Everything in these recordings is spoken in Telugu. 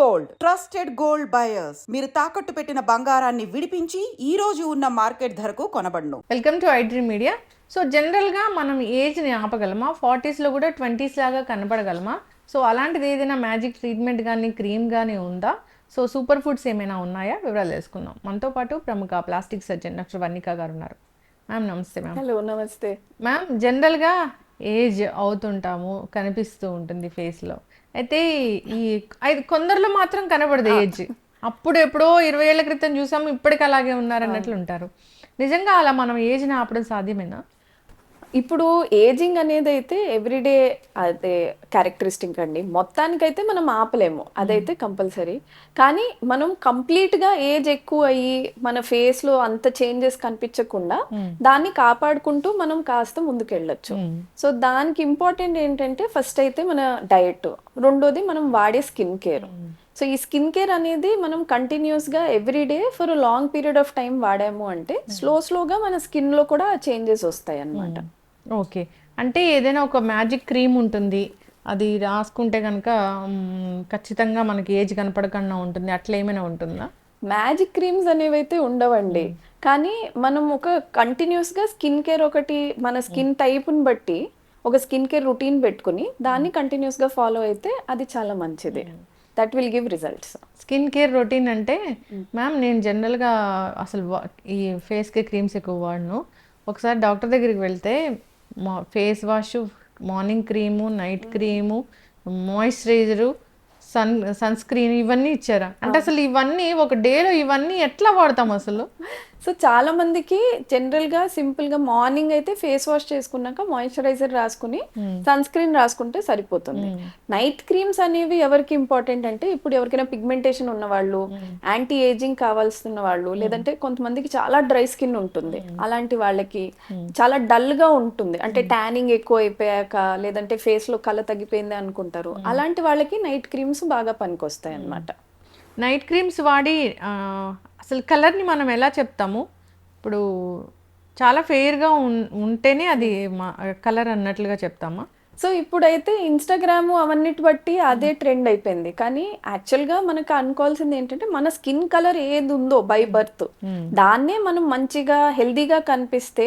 గోల్డ్. Trusted gold buyers. మీరు తాకట్టు పెట్టిన బంగారాన్ని విడిపించి ఈ రోజు ఉన్న మార్కెట్ ధరకు కొనబడును. Welcome to iDream media so జనరల్గా మనం ఏజ్ని ఆపగలమా? ఫార్టీస్లో కూడా ట్వంటీస్ లాగా కనపడగలమా సో అలాంటిది ఏదైనా మ్యాజిక్ ట్రీట్మెంట్ కానీ క్రీమ్ కానీ ఉందా? సో సూపర్ ఫుడ్స్ ఏమైనా ఉన్నాయా? వివరాలు తెలుసుకుందాం. మనతో పాటు ప్రముఖ plastic surgeon doctor Varnika garu ఉన్నారు. మ్యామ్ నమస్తే మ్యామ్ హలో నమస్తే. మ్యామ్ జనరల్గా ఏజ్ అవుతుంటాము కనిపిస్తూ ఉంటుంది ఫేస్లో. అయితే ఈ కొందరిలో మాత్రం కనబడదు ఏజ్. అప్పుడు ఎప్పుడో ఇరవై ఏళ్ళ క్రితం చూసాము ఇప్పటికి అలాగే ఉన్నారు అన్నట్లు ఉంటారు. నిజంగా అలా మనం ఏజ్ని ఆపడం సాధ్యమేనా? ఇప్పుడు ఏజింగ్ అనేది అయితే ఎవ్రీడే అదే క్యారెక్టరిస్టిక్ అండి. మొత్తానికైతే మనం ఆపలేము. అదైతే కంపల్సరీ కానీ మనం కంప్లీట్గా ఏజ్ ఎక్కువ అయ్యి మన ఫేస్లో అంత చేంజెస్ కనిపించకుండా దాన్ని కాపాడుకుంటూ మనం కాస్త ముందుకెళ్ళొచ్చు. సో దానికి ఇంపార్టెంట్ ఏంటంటే ఫస్ట్ అయితే మన డయట్ రెండోది మనం వాడే స్కిన్ కేర్ సో ఈ స్కిన్ కేర్ అనేది మనం కంటిన్యూస్గా everyday for long period of time వాడాము అంటే స్లో స్లోగా మన స్కిన్లో కూడా చేంజెస్ వస్తాయి అన్నమాట ఓకే. అంటే ఏదైనా ఒక మ్యాజిక్ క్రీమ్ ఉంటుంది. అది రాసుకుంటే కనుక ఖచ్చితంగా మనకి ఏజ్ కనపడకుండా ఉంటుంది. అట్లా ఏమైనా ఉంటుందా? మ్యాజిక్ క్రీమ్స్ అనేవి అయితే ఉండవండి కానీ మనం ఒక కంటిన్యూస్గా స్కిన్ కేర్ ఒకటి మన స్కిన్ టైప్ని బట్టి ఒక స్కిన్ కేర్ రొటీన్ పెట్టుకుని దాన్ని కంటిన్యూస్గా ఫాలో అయితే అది చాలా మంచిది. That will give results skin care routine అంటే మ్యామ్ నేను జనరల్గా అసలు ఈ ఫేస్కి క్రీమ్స్ ఎక్కువ వాడను. ఒకసారి డాక్టర్ దగ్గరికి వెళ్తే మా face wash morning cream night cream moisturiser sun sunscreen ఇవన్నీ ఇచ్చారా? అంటే అసలు ఇవన్నీ ఒక డేలో ఇవన్నీ ఎట్లా వాడతాం అసలు? సో చాలా మందికి జనరల్గా సింపుల్గా మార్నింగ్ అయితే ఫేస్ వాష్ చేసుకున్నాక మాయిశ్చరైజర్ రాసుకుని సన్ స్క్రీన్ రాసుకుంటే సరిపోతుంది. నైట్ క్రీమ్స్ అనేవి ఎవరికి ఇంపార్టెంట్ అంటే ఇప్పుడు ఎవరికైనా పిగ్మెంటేషన్ ఉన్న వాళ్ళు యాంటీ ఏజింగ్ కావాల్సిన వాళ్ళు లేదంటే కొంతమందికి చాలా డ్రై స్కిన్ ఉంటుంది. అలాంటి వాళ్ళకి చాలా డల్గా ఉంటుంది. అంటే ట్యానింగ్ ఎక్కువ అయిపోయాక లేదంటే ఫేస్లో కళ తగ్గిపోయింది అనుకుంటారు. అలాంటి వాళ్ళకి నైట్ క్రీమ్స్ బాగా పనికొస్తాయి అన్నమాట నైట్ క్రీమ్స్ వాడి అసలు కలర్ని మనం ఎలా చెప్తాము? ఇప్పుడు చాలా ఫెయిర్గా ఉంటేనే అది మా కలర్ అన్నట్లుగా చెప్తామా? సో ఇప్పుడైతే ఇన్స్టాగ్రామ్ అవన్నిటి బట్టి అదే ట్రెండ్ అయిపోయింది. కానీ యాక్చువల్గా మనకు అనుకోవాల్సింది ఏంటంటే మన స్కిన్ కలర్ ఏది ఉందో బై బర్త్ దాన్నే మనం మంచిగా హెల్దీగా కనిపిస్తే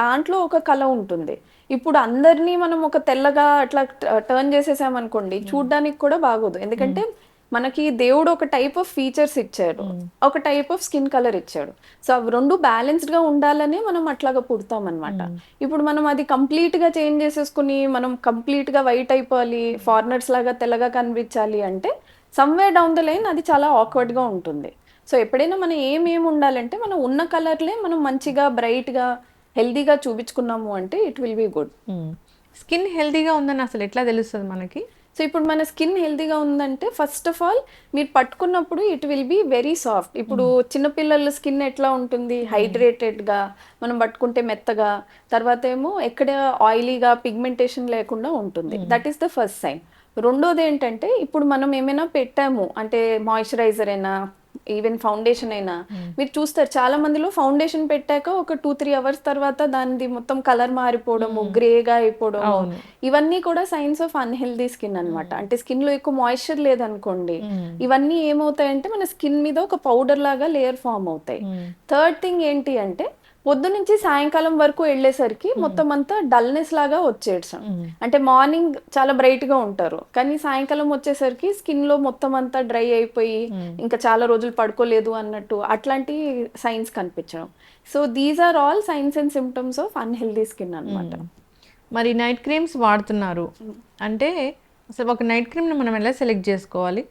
దాంట్లో ఒక కళ ఉంటుంది. ఇప్పుడు అందరినీ మనం ఒక తెల్లగా అట్లా టర్న్ చేసేసామనుకోండి చూడ్డానికి కూడా బాగోదు. ఎందుకంటే మనకి దేవుడు ఒక టైప్ ఆఫ్ ఫీచర్స్ ఇచ్చాడు. ఒక టైప్ ఆఫ్ స్కిన్ కలర్ ఇచ్చాడు. సో అవి రెండు బ్యాలెన్స్డ్గా ఉండాలనే మనం అట్లాగా పుడతాం అనమాట ఇప్పుడు మనం అది కంప్లీట్గా చేంజ్ చేసేసుకుని మనం కంప్లీట్గా వైట్ అయిపోవాలి ఫారినర్స్ లాగా తెల్లగా కనిపించాలి అంటే సమ్వేర్ డౌన్ ద లైన్ అది చాలా awkward గా ఉంటుంది. సో ఎప్పుడైనా మనం ఏమేమి ఉండాలంటే మనం ఉన్న కలర్లే మనం మంచిగా bright గా హెల్దీగా చూపించుకున్నాము అంటే it will be good skin హెల్తీగా ఉందని అసలు ఎట్లా తెలుస్తుంది మనకి? సో ఇప్పుడు మన స్కిన్ హెల్తీగా ఉందంటే ఫస్ట్ ఆఫ్ ఆల్ మీరు పట్టుకున్నప్పుడు it will be very soft ఇప్పుడు చిన్నపిల్లల స్కిన్ ఎట్లా ఉంటుంది? హైడ్రేటెడ్గా మనం పట్టుకుంటే మెత్తగా తర్వాత ఏమో ఎక్కడ ఆయిలీగా పిగ్మెంటేషన్ లేకుండా ఉంటుంది. That is the first sign రెండోది ఏంటంటే ఇప్పుడు మనం ఏమైనా పెట్టాము అంటే మాయిశ్చరైజర్ అయినా ఈవెన్ ఫౌండేషన్ అయినా. మీరు చూస్తారు చాలా మందిలో ఫౌండేషన్ పెట్టాక ఒక టూ త్రీ అవర్స్ తర్వాత దానిది మొత్తం కలర్ మారిపోవడము గ్రేగా అయిపోవడము. ఇవన్నీ కూడా సైన్స్ ఆఫ్ అన్హెల్దీ స్కిన్ అన్నమాట. అంటే స్కిన్లో ఎక్కువ మాయిశ్చర్ లేదనుకోండి ఇవన్నీ ఏమవుతాయంటే మన స్కిన్ మీద ఒక పౌడర్ లాగా లేయర్ ఫామ్ అవుతాయి. థర్డ్ థింగ్ ఏంటి అంటే పొద్దు నుంచి సాయంకాలం వరకు వెళ్ళేసరికి మొత్తం అంతా డల్నెస్ లాగా వచ్చేసాం అంటే మార్నింగ్ చాలా బ్రైట్గా ఉంటారు. కానీ సాయంకాలం వచ్చేసరికి స్కిన్లో మొత్తం అంతా డ్రై అయిపోయి ఇంకా చాలా రోజులు పడుకోలేదు అన్నట్టు అట్లాంటి సైన్స్ కనిపించడం. So these are all signs and symptoms of unhealthy skin అన్నమాట. మరి నైట్ క్రీమ్స్ వాడుతున్నారు. అంటే అసలు ఒక నైట్ క్రీమ్ని మనం ఎలా సెలెక్ట్ చేసుకోవాలి?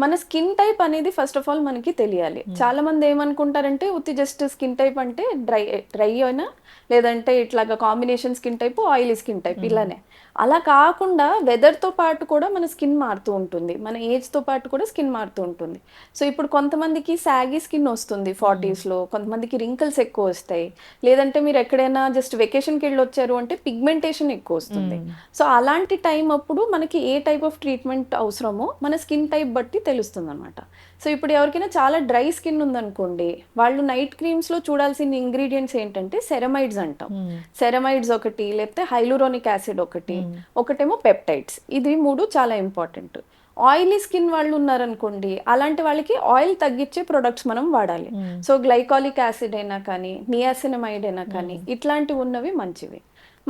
మన స్కిన్ టైప్ అనేది ఫస్ట్ ఆఫ్ ఆల్ మనకి తెలియాలి. చాలా మంది ఏమనుకుంటారంటే ఉత్తి జస్ట్ స్కిన్ టైప్ అంటే డ్రై డ్రై అయినా లేదంటే ఇట్లాగా combination skin type oily skin type ఇలానే. అలా కాకుండా weather తో పాటు కూడా మన స్కిన్ మారుతూ ఉంటుంది. మన age తో పాటు కూడా స్కిన్ మారుతూ ఉంటుంది. సో ఇప్పుడు కొంతమందికి సాగీ స్కిన్ వస్తుంది 40s లో కొంతమందికి రింకిల్స్ ఎక్కువ వస్తాయి. లేదంటే మీరు ఎక్కడైనా జస్ట్ వెకేషన్కి వెళ్ళి వచ్చారు అంటే పిగ్మెంటేషన్ ఎక్కువ వస్తుంది. సో అలాంటి టైం అప్పుడు మనకి ఏ టైప్ ఆఫ్ ట్రీట్మెంట్ అవసరమో మన స్కిన్ టైప్ బట్టి తెలుస్తుంది అనమాట సో ఇప్పుడు ఎవరికైనా చాలా డ్రై స్కిన్ ఉందనుకోండి వాళ్ళు నైట్ క్రీమ్స్లో చూడాల్సిన ఇంగ్రీడియంట్స్ ఏంటంటే సెరమైడ్స్ అంటాం. సెరమైడ్స్ ఒకటి లేకపోతే హైలూరోనిక్ యాసిడ్ ఒకటి ఒకటేమో పెప్టైడ్స్. ఇది మూడు చాలా ఇంపార్టెంట్. ఆయిలీ స్కిన్ వాళ్ళు ఉన్నారనుకోండి అలాంటి వాళ్ళకి ఆయిల్ తగ్గించే ప్రొడక్ట్స్ మనం వాడాలి. సో గ్లైకాలిక్ యాసిడ్ అయినా కానీ నియాసినమైడ్ అయినా కానీ ఇట్లాంటివి ఉన్నవి మంచివి.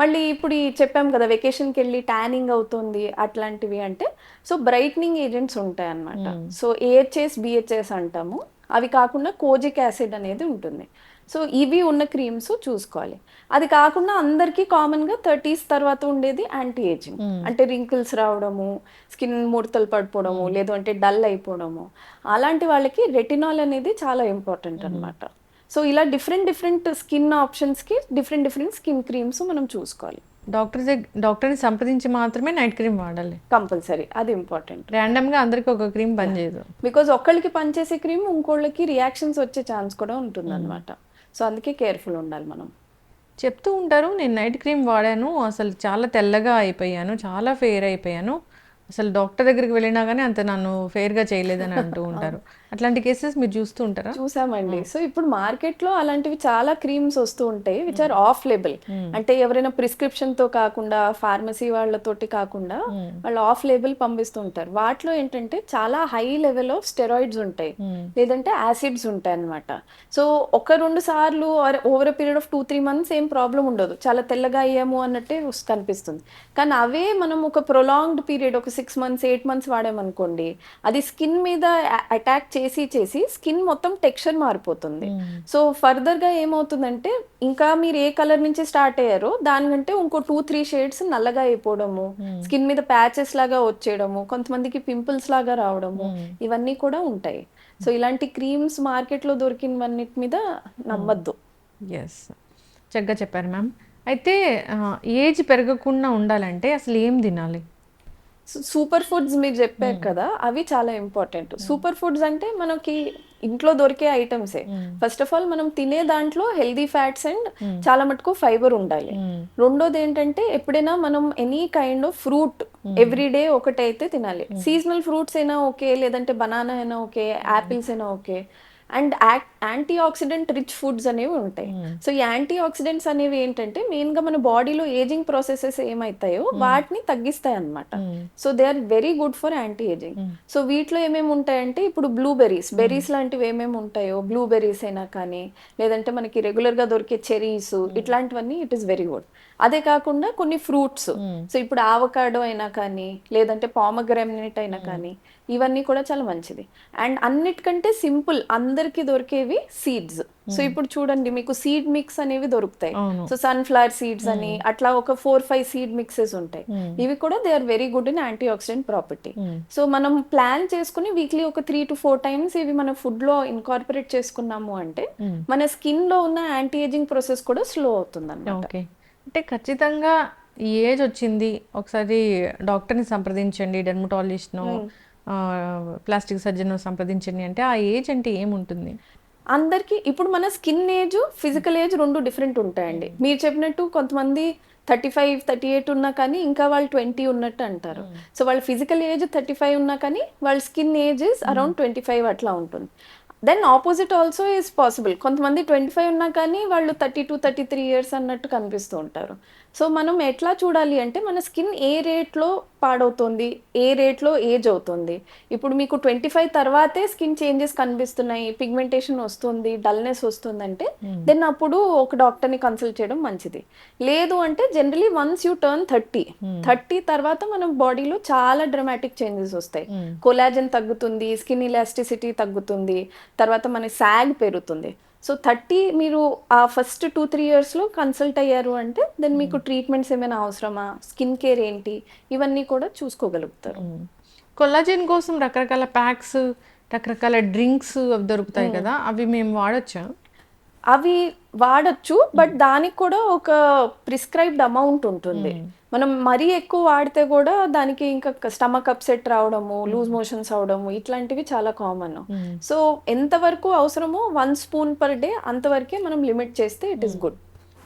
మళ్ళీ ఇప్పుడు ఈ చెప్పాం కదా వెకేషన్కి వెళ్ళి ట్యానింగ్ అవుతుంది అట్లాంటివి అంటే సో బ్రైట్నింగ్ ఏజెంట్స్ ఉంటాయి అన్నమాట సో ఏహెచ్ఎస్ బిహెచ్ఎస్ అంటాము. అవి కాకుండా కోజిక్ యాసిడ్ అనేది ఉంటుంది. సో ఇవి ఉన్న క్రీమ్స్ చూసుకోవాలి. అది కాకుండా అందరికీ కామన్గా థర్టీస్ తర్వాత ఉండేది యాంటీ ఏజింగ్ అంటే రింకిల్స్ రావడము స్కిన్ ముడతలు పడిపోవడము లేదు అంటే డల్ అయిపోవడము. అలాంటి వాళ్ళకి రెటినాల్ అనేది చాలా ఇంపార్టెంట్ అన్నమాట. సో ఇలా డిఫరెంట్ డిఫరెంట్ స్కిన్ ఆప్షన్స్కి డిఫరెంట్ డిఫరెంట్ స్కిన్ క్రీమ్స్ మనం చూసుకోవాలి. డాక్టర్ డాక్టర్ని సంప్రదించి మాత్రమే నైట్ క్రీమ్ వాడాలి. కంపల్సరీ అది ఇంపార్టెంట్ ర్యాండమ్గా అందరికి ఒక క్రీమ్ పనిచేయదు. బికాజ్ ఒక్కళ్ళకి పనిచేసే క్రీమ్ ఇంకోళ్ళకి రియాక్షన్స్ వచ్చే ఛాన్స్ కూడా ఉంటుంది సో అందుకే కేర్ఫుల్ ఉండాలి మనం. చెప్తూ ఉంటారు నేను నైట్ క్రీమ్ వాడాను అసలు చాలా తెల్లగా అయిపోయాను చాలా ఫెయిర్ అయిపోయాను అసలు డాక్టర్ దగ్గరికి వెళ్ళినా కానీ అంత నన్ను ఫెయిర్గా చేయలేదని అంటూ ఉంటారు. అట్లాంటి కేసెస్ మీరు చూస్తూ ఉంటారా? చూసామండి. సో ఇప్పుడు మార్కెట్లో అలాంటివి చాలా క్రీమ్స్ వస్తూ ఉంటాయి విచ్ ఆర్ ఆఫ్ లేబుల్ అంటే ఎవరైనా ప్రిస్క్రిప్షన్తో కాకుండా ఫార్మసీ వాళ్ళతోటి కాకుండా వాళ్ళు ఆఫ్ లేబుల్ పంపిస్తూ ఉంటారు. వాటిలో ఏంటంటే చాలా హై లెవెల్ ఆఫ్ స్టెరాయిడ్స్ ఉంటాయి. లేదంటే యాసిడ్స్ ఉంటాయి అన్నమాట. సో ఒక రెండు సార్లు over period of two three months ఏం ప్రాబ్లం ఉండదు. చాలా తెల్లగా అయ్యాము అన్నట్టే కనిపిస్తుంది. కానీ అవే మనం ఒక ప్రొలాంగ్డ్ పీరియడ్ ఒక సిక్స్ మంత్స్ ఎయిట్ మంత్స్ వాడామనుకోండి అది స్కిన్ మీద అటాక్ చేసి చేసి స్కిన్ మొత్తం టెక్స్చర్ మారిపోతుంది. సో ఫర్దర్గా ఏమవుతుందంటే ఇంకా మీరు ఏ కలర్ నుంచి స్టార్ట్ అయ్యారో దానికంటే ఇంకో టూ త్రీ షేడ్స్ నల్లగా అయిపోవడము స్కిన్ మీద ప్యాచెస్ లాగా వచ్చేయడము కొంతమందికి పింపుల్స్ లాగా రావడము ఇవన్నీ కూడా ఉంటాయి. సో ఇలాంటి క్రీమ్స్ మార్కెట్లో దొరికినవన్నిటి మీద నమ్మద్దు. ఎస్ చక్కగా చెప్పారు మ్యామ్ అయితే ఏజ్ పెరగకుండా ఉండాలంటే అసలు ఏం తినాలి? సూపర్ ఫుడ్స్ మీరు చెప్పారు కదా అవి చాలా ఇంపార్టెంట్. సూపర్ ఫుడ్స్ అంటే మనకి ఇంట్లో దొరికే ఐటమ్సే. ఫస్ట్ ఆఫ్ ఆల్ మనం తినే దాంట్లో హెల్దీ ఫ్యాట్స్ అండ్ చాలా మటుకు ఫైబర్ ఉండాలి. రెండోది ఏంటంటే ఎప్పుడైనా మనం any kind of fruit every day ఒకటైతే తినాలి. సీజనల్ ఫ్రూట్స్ అయినా ఓకే లేదంటే బనానా అయినా ఓకే యాపిల్స్ అయినా okay. And antioxidant rich foods అనేవి ఉంటాయి. సో ఈ యాంటీ ఆక్సిడెంట్స్ అనేవి ఏంటంటే మెయిన్గా మన బాడీలో ఏజింగ్ ప్రాసెసెస్ ఏమైతాయో వాటిని తగ్గిస్తాయి అన్నమాట so they are very good for anti ageing so వీటిలో ఏమేమి ఉంటాయంటే ఇప్పుడు బ్లూబెర్రీస్. బెర్రీస్ లాంటివి ఏమేమి ఉంటాయో బ్లూబెర్రీస్ అయినా కానీ లేదంటే మనకి రెగ్యులర్గా దొరికే చెరీస్ ఇట్లాంటివన్నీ ఇట్ ఈస్ వెరీ గుడ్. అదే కాకుండా కొన్ని ఫ్రూట్స్. సో ఇప్పుడు ఆవకాడో అయినా కానీ లేదంటే పామగ్రామినేట్ అయినా కానీ ఇవన్నీ కూడా చాలా మంచిది. అండ్ అన్నిటికంటే సింపుల్ అందరికి దొరికేవి సీడ్స్. సో ఇప్పుడు చూడండి మీకు సీడ్ మిక్స్ అనేవి దొరుకుతాయి. సో సన్ఫ్లవర్ సీడ్స్ అని అట్లా ఒక ఫోర్ ఫైవ్ సీడ్ మిక్సెస్ ఉంటాయి. ఇవి కూడా they are very good in antioxidant property so మనం ప్లాన్ చేసుకుని వీక్లీ ఒక త్రీ టు ఫోర్ టైమ్స్ ఇవి మన ఫుడ్లో ఇన్కార్పొరేట్ చేసుకున్నాము అంటే మన స్కిన్లో ఉన్న యాంటీ ఏజింగ్ ప్రాసెస్ కూడా స్లో అవుతుంది అన్నమాట ఓకే. అంటే ఖచ్చితంగా ఈ ఏజ్ వచ్చింది ఒకసారి డాక్టర్ని సంప్రదించండి డెర్మటాలజిస్ట్ను. ప్లాస్టిక్ సర్జన్ సంప్రదించండి అంటే ఆ ఏజ్ అంటే ఏముంటుంది? అందరికి ఇప్పుడు మన స్కిన్ ఏజ్ ఫిజికల్ ఏజ్ రెండు డిఫరెంట్ ఉంటాయండి. మీరు చెప్పినట్టు కొంతమంది థర్టీ ఫైవ్ థర్టీ ఎయిట్ ఉన్నా కానీ ఇంకా వాళ్ళు ట్వంటీ ఉన్నట్టు అంటారు. సో వాళ్ళ ఫిజికల్ ఏజ్ థర్టీ ఫైవ్ ఉన్నా కానీ వాళ్ళ skin age is around twenty five అట్లా ఉంటుంది. Then opposite also is possible. కొంతమంది ట్వంటీ ఫైవ్ ఉన్నా కానీ వాళ్ళు thirty two thirty three years అన్నట్టు కనిపిస్తూ ఉంటారు. సో మనం ఎట్లా చూడాలి అంటే మన స్కిన్ ఏ రేట్లో పాడవుతుంది ఏ రేట్లో ఏజ్ అవుతుంది. ఇప్పుడు మీకు ట్వంటీ ఫైవ్ తర్వాతే స్కిన్ చేంజెస్ కనిపిస్తున్నాయి పిగ్మెంటేషన్ వస్తుంది డల్నెస్ వస్తుందంటే దెన్ అప్పుడు ఒక డాక్టర్ని కన్సల్ట్ చేయడం మంచిది. లేదు అంటే generally once you turn thirty thirty తర్వాత మనం బాడీలో చాలా డ్రమాటిక్ చేంజెస్ వస్తాయి. కొలాజన్ తగ్గుతుంది స్కిన్ ఇలాస్టిసిటీ తగ్గుతుంది తర్వాత మన సాగ్ పెరుగుతుంది. సో థర్టీ మీరు ఆ ఫస్ట్ టూ త్రీ ఇయర్స్లో కన్సల్ట్ అయ్యారు అంటే దెన్ మీకు ట్రీట్మెంట్స్ ఏమైనా అవసరమా? స్కిన్ కేర్ ఏంటి? ఇవన్నీ కూడా చూసుకోగలుగుతారు. కొల్లాజెన్ కోసం రకరకాల ప్యాక్స్ రకరకాల డ్రింక్స్ అవి దొరుకుతాయి కదా అవి మేము వాడొచ్చా? అవి వాడచ్చు బట్ దానికి కూడా ఒక ప్రిస్క్రైబ్డ్ అమౌంట్ ఉంటుంది. మనం మరీ ఎక్కువ వాడితే కూడా దానికి ఇంకా స్టమక్ అప్సెట్ రావడము లూజ్ మోషన్స్ అవడము ఇట్లాంటివి చాలా కామన్. సో ఎంతవరకు అవసరమో వన్ స్పూన్ పర్ డే అంతవరకే మనం లిమిట్ చేస్తే ఇట్ ఈస్ గుడ్.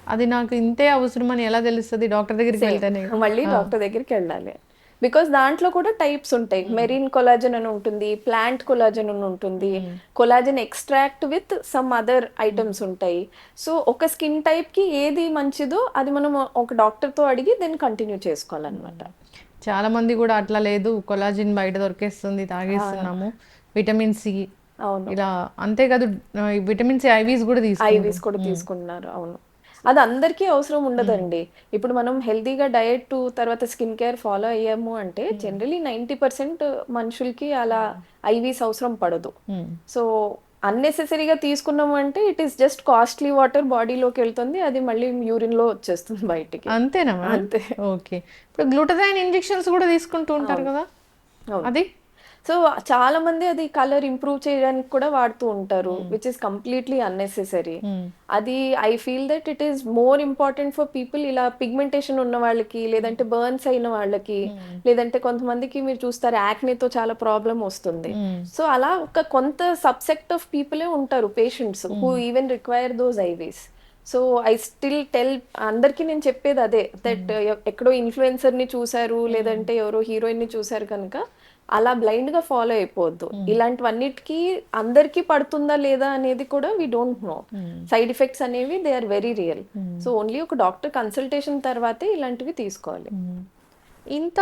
అది నాకు ఇంతే అవసరం అని ఎలా తెలుస్తుంది? డాక్టర్ దగ్గరికి వెళ్తేనే. మళ్ళీ డాక్టర్ దగ్గరికి వెళ్ళాలి. బికాస్ దాంట్లో కూడా టైప్స్ ఉంటాయి. మెరీన్ కొలాజన్ అని ఉంటుంది ప్లాంట్ కొలాజన్ అని ఉంటుంది. Collagen extract with some other items ఉంటాయి. సో ఒక స్కిన్ టైప్కి ఏది మంచిదో అది మనం ఒక డాక్టర్తో అడిగి దెన్ కంటిన్యూ చేసుకోవాలన్నమాట. చాలా మంది కూడా అట్లా లేదు. కొలాజిన్ బయట దొరికేస్తుంది తాగేస్తున్నాము. విటమిన్ సి అవును. ఇలా అంతేకాదు విటమిన్ సి ఐవీస్ కూడా ఐవీస్ కూడా తీసుకుంటున్నారు. అవును. అది అందరికీ అవసరం ఉండదండి. ఇప్పుడు మనం హెల్తీగా డయట్ తర్వాత స్కిన్ కేర్ ఫాలో అయ్యాము అంటే జనరలీ నైంటీ పర్సెంట్ మనుషులకి అలా ఐవీస్ అవసరం పడదు. సో అన్నెసెసరీగా తీసుకున్నాము అంటే it is just costly water బాడీలోకి వెళ్తుంది అది మళ్ళీ యూరిన్లో వచ్చేస్తుంది బయటికి. అంతేనా అంతే. ఓకే. ఇప్పుడు గ్లూటథైన్ ఇంజెక్షన్స్ కూడా తీసుకుంటూ ఉంటారు కదా. అది? సో చాలా మంది అది కలర్ ఇంప్రూవ్ చేయడానికి కూడా వాడుతూ ఉంటారు విచ్ ఇస్ కంప్లీట్లీ అన్నెసెసరీ అది I feel that it is more important for people ఇలా పిగ్మెంటేషన్ ఉన్న వాళ్ళకి లేదంటే బర్న్స్ అయిన వాళ్ళకి లేదంటే కొంతమందికి మీరు చూస్తారు యాక్నేతో చాలా ప్రాబ్లం వస్తుంది. సో అలా ఒక కొంత సబ్సెక్ట్ ఆఫ్ పీపులే ఉంటారు patients who even require those IVs so I still tell అందరికీ నేను చెప్పేది అదే దట్ ఎక్కడో ఇన్ఫ్లుయెన్సర్ని చూసారు లేదంటే ఎవరో హీరోయిన్ని చూసారు కనుక అలా బ్లైండ్గా ఫాలో అయిపోవద్దు. ఇలాంటివన్నిటికీ అందరికీ పడుతుందా లేదా అనేది కూడా we don't know side effects అనేవి they are very real so only ఒక డాక్టర్ కన్సల్టేషన్ తర్వాతే ఇలాంటివి తీసుకోవాలి. ఇంత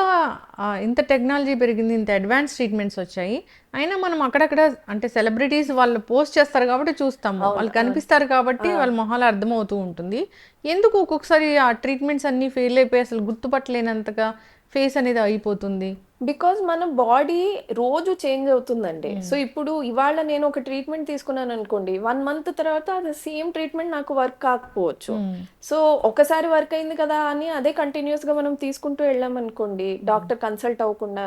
ఆ, ఇంత టెక్నాలజీ పెరిగింది ఇంత అడ్వాన్స్ ట్రీట్మెంట్స్ వచ్చాయి. అయినా మనం అక్కడక్కడ అంటే సెలబ్రిటీస్ వాళ్ళు పోస్ట్ చేస్తారు కాబట్టి చూస్తాము. వాళ్ళు కనిపిస్తారు కాబట్టి వాళ్ళ మొహాలు అర్థమవుతూ ఉంటుంది. ఎందుకు ఒక్కొక్కసారి ఆ ట్రీట్మెంట్స్ అన్నీ ఫెయిల్ అయిపోయి అసలు గుర్తుపట్టలేనంతగా ఫేస్ అనేది అయిపోతుంది? బికాజ్ మన బాడీ రోజు చేంజ్ అవుతుందండి. సో ఇప్పుడు ఇవాళ నేను ఒక ట్రీట్మెంట్ తీసుకున్నాను అనుకోండి వన్ మంత్ తర్వాత అది సేమ్ ట్రీట్మెంట్ నాకు వర్క్ కాకపోవచ్చు. సో ఒకసారి వర్క్ అయింది కదా అని అదే కంటిన్యూస్గా మనం తీసుకుంటూ వెళ్ళాం అనుకోండి డాక్టర్ కన్సల్ట్ అవ్వకుండా.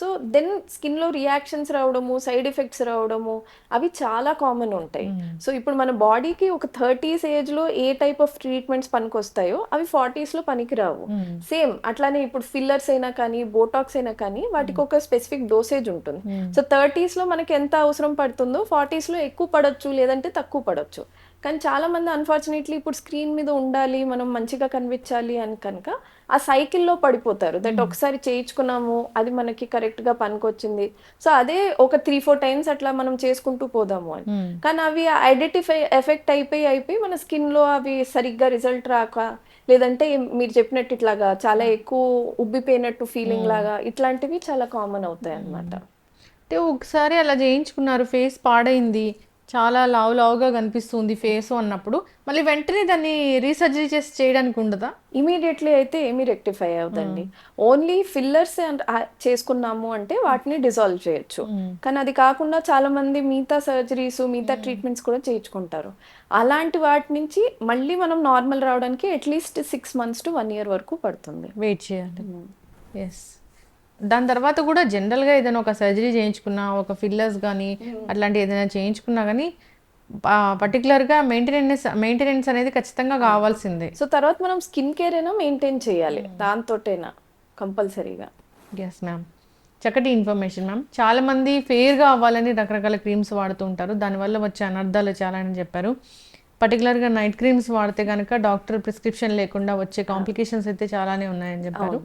సో దెన్ స్కిన్లో రియాక్షన్స్ రావడము సైడ్ ఎఫెక్ట్స్ రావడము అవి చాలా కామన్ ఉంటాయి. సో ఇప్పుడు మన బాడీకి ఒక థర్టీస్ ఏజ్లో ఏ టైప్ ఆఫ్ ట్రీట్మెంట్స్ పనికొస్తాయో అవి ఫార్టీస్లో పనికిరావు. సేమ్ అట్లానే ఇప్పుడు ఫిల్లర్స్ అయినా కానీ బోటాక్స్ అయినా కానీ వాటికి ఒక స్పెసిఫిక్ డోసేజ్ ఉంటుంది. సో థర్టీస్లో మనకి ఎంత అవసరం పడుతుందో ఫార్టీస్లో ఎక్కువ పడొచ్చు లేదంటే తక్కువ పడొచ్చు. కానీ చాలా మంది అన్ఫార్చునేట్లీ ఇప్పుడు స్క్రీన్ మీద ఉండాలి మనం మంచిగా కనిపించాలి అని కనుక ఆ సైకిల్లో పడిపోతారు. దట్ ఒకసారి చేయించుకున్నాము అది మనకి కరెక్ట్గా పనికొచ్చింది. సో అదే ఒక త్రీ ఫోర్ టైమ్స్ అట్లా మనం చేసుకుంటూ పోదాము అని. కానీ అవి ఐడెంటిఫై ఎఫెక్ట్ అయిపోయి అయిపోయి మన స్కిన్లో అవి సరిగ్గా రిజల్ట్ రాక లేదంటే మీరు చెప్పినట్టు ఇట్లాగా చాలా ఎక్కువ ఉబ్బిపోయినట్టు ఫీలింగ్ లాగా ఇట్లాంటివి చాలా కామన్ అవుతాయి అన్నమాట అంటే ఒకసారి అలా చేయించుకున్నారు ఫేస్ పాడైంది చాలా లావు లావుగా కనిపిస్తుంది ఫేస్ అన్నప్పుడు. మళ్ళీ వెంటనే దాన్ని రీసర్జరీ చేసి చేయడానికి ఉండదా? ఇమీడియట్లీ అయితే ఏమీ రెక్టిఫై అవుదండి ఓన్లీ ఫిల్లర్స్ చేసుకున్నాము అంటే వాటిని డిజాల్వ్ చేయొచ్చు. కానీ అది కాకుండా చాలా మంది మిగతా సర్జరీస్ మిగతా ట్రీట్మెంట్స్ కూడా చేయించుకుంటారు. అలాంటి వాటి నుంచి మళ్ళీ మనం నార్మల్ రావడానికి at least six months to one year వరకు పడుతుంది. వెయిట్ చేయాలి. ఎస్ దాని తర్వాత కూడా జనరల్గా ఏదైనా ఒక సర్జరీ చేయించుకున్నా ఒక ఫిల్లర్స్ కానీ అట్లాంటి ఏదైనా చేయించుకున్నా కానీ పర్టికులర్గా మెయింటెనెన్స్ మెయింటెనెన్స్ అనేది ఖచ్చితంగా కావాల్సిందే. సో తర్వాత మనం స్కిన్ కేర్ అయినా మెయింటైన్ చేయాలి. దాంతోటైనా కంపల్సరీగా. ఎస్ మ్యామ్ చక్కటి ఇన్ఫర్మేషన్ మ్యామ్ చాలా మంది ఫెయిర్గా అవ్వాలని రకరకాల క్రీమ్స్ వాడుతూ ఉంటారు. దానివల్ల వచ్చే అనర్థాలు చాలా అని చెప్పారు. పర్టికులర్గా నైట్ క్రీమ్స్ వాడితే కనుక డాక్టర్ ప్రిస్క్రిప్షన్ లేకుండా వచ్చే కాంప్లికేషన్స్ అయితే చాలానే ఉన్నాయని చెప్పారు.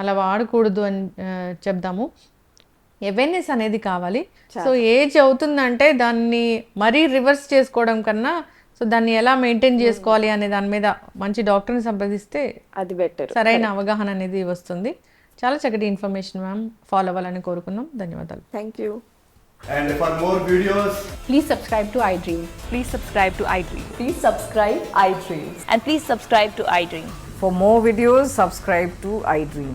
అలా వాడకూడదు అని చెప్దాము. అవేర్నెస్ అనేది కావాలి. సో ఏజ్ అవుతుందంటే దాన్ని మరీ రివర్స్ చేసుకోవడం కన్నా సో దాన్ని ఎలా మెయింటైన్ చేసుకోవాలి అనే దాని మీద మంచి డాక్టర్ని సంప్రదిస్తే అది బెటర్ సరైన అవగాహన అనేది వస్తుంది. చాలా చక్కటి ఇన్ఫర్మేషన్ మ్యామ్. ఫాలో అవ్వాలని కోరుకున్నాం. ధన్యవాదాలు. Thank you And for more videos, Please subscribe to iDream. Please subscribe to iDream. Please subscribe iDream. And please subscribe to iDream. For more videos, subscribe to iDream.